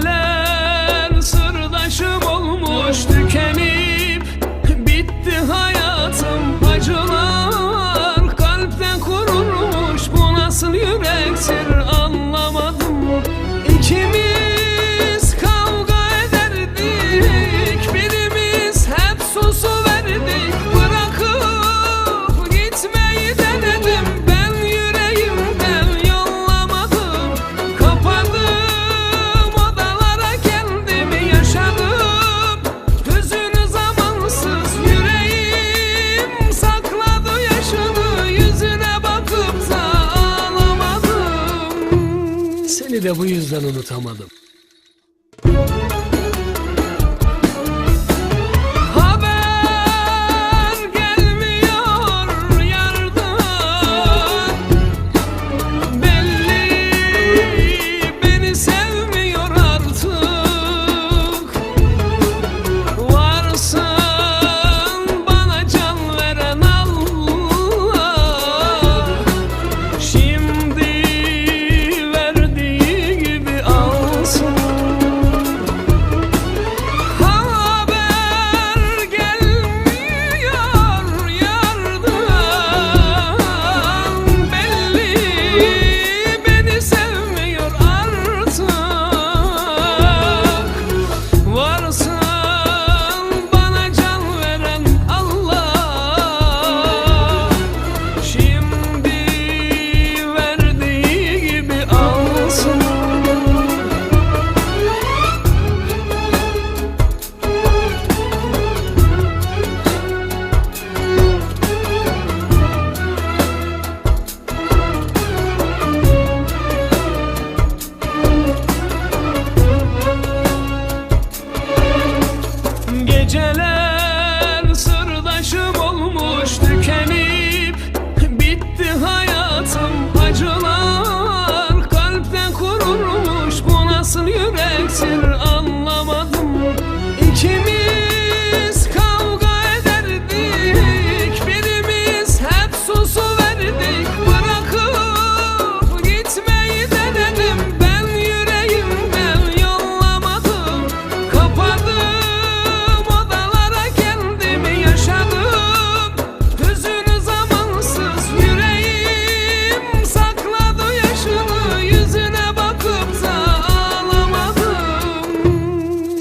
gelen sırdaşım olmuş Tükenip bitti hayatım acılar De bu yüzden unutamadım.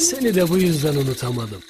Seni de bu yüzden unutamadım.